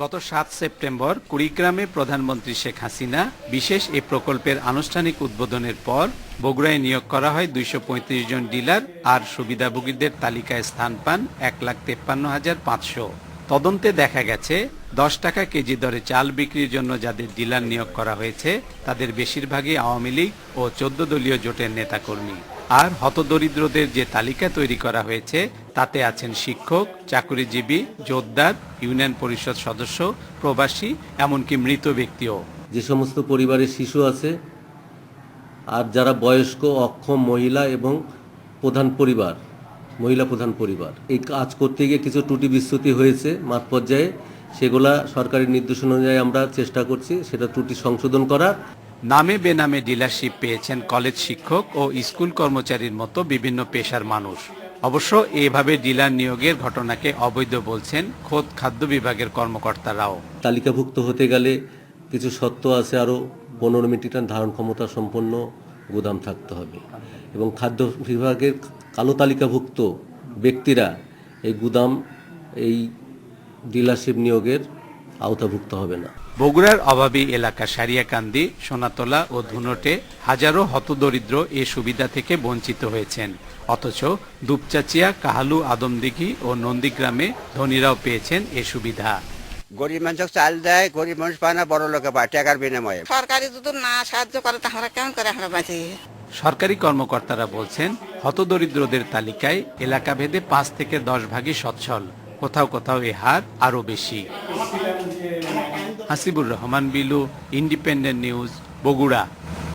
গত সাত সেপ্টেম্বর কুড়িগ্রামে প্রধানমন্ত্রী শেখ হাসিনা বিশেষ এ প্রকল্পের আনুষ্ঠানিক উদ্বোধনের পর বগুড়ায় নিয়োগ করা হয় দুইশো পঁয়ত্রিশ জন ডিলার আর সুবিধাভোগীদের তালিকায় স্থান পান এক লাখ তেপ্পান্ন হাজার পাঁচশো। তদন্তে দেখা গেছে, দশ টাকা কেজি দরে চাল বিক্রির জন্য যাদের ডিলার নিয়োগ করা হয়েছে, তাদের বেশিরভাগই আওয়ামী লীগ ও চোদ্দ দলীয় জোটের নেতাকর্মী। আর হতদরিদ্রদের যে তালিকা তৈরি করা হয়েছে তাতে আছেন শিক্ষক চাকুরিজীবী জোরদার ইউনিয়ন পরিষদ সদস্য প্রবাসী এমনকি মৃত ব্যক্তিও। যে সমস্ত পরিবারের শিশু আছে আর যারা বয়স্ক অক্ষম মহিলা এবং প্রধান পরিবার মহিলা প্রধান পরিবার এই কাজ করতে গিয়ে কিছু ত্রুটি বিচ্যুতি হয়েছে মাঠ পর্যায়ে সেগুলা সরকারি নির্দেশ অনুযায়ী আমরা চেষ্টা করছি সেটা ত্রুটি সংশোধন করার। নামে বেনামে ডিলারশিপ পেয়েছেন কলেজ শিক্ষক ও স্কুল কর্মচারীর মতো বিভিন্ন পেশার মানুষ। অবশ্য এভাবে ডিলার নিয়োগের ঘটনাকে অবৈধ বলছেন খোদ খাদ্য বিভাগের কর্মকর্তারাও। তালিকাভুক্ত হতে গেলে কিছু সত্য আছে, আরও পনেরো মেট্রিক টন ধারণ ক্ষমতা সম্পন্ন গুদাম থাকতে হবে। এবং খাদ্য বিভাগের কালো তালিকাভুক্ত ব্যক্তিরা এই গুদাম, এই ডিলারশিপ নিয়োগের আওতাভুক্ত হবে না। বগুড়ার অভাবী এলাকা সারিয়াকান্দি সোনাতলা ও ধুনটে হাজারো হতদরিদ্র এ সুবিধা থেকে বঞ্চিত হয়েছেন। অথচ দুপচাচিয়া কাহালু আদমদিঘি ও নন্দীগ্রামে ধনীরাও পেয়েছেন এ সুবিধা। গরিব মানুষকে চাল দেয় গরিব মানুষ পায় না বড় লোকে পায় টাকার বিনিময়ে। সরকারি যদি না সাহায্য করে তাহলে কেমন করে আমরা বাঁচি? সরকারি কর্মকর্তারা বলছেন হতদরিদ্রদের তালিকায় এলাকাভেদে পাঁচ থেকে দশ ভাগই সচ্ছল। কোথাও কোথাও এ হার আরও বেশি। Hasibur Rahman Bilu independent news Bogura.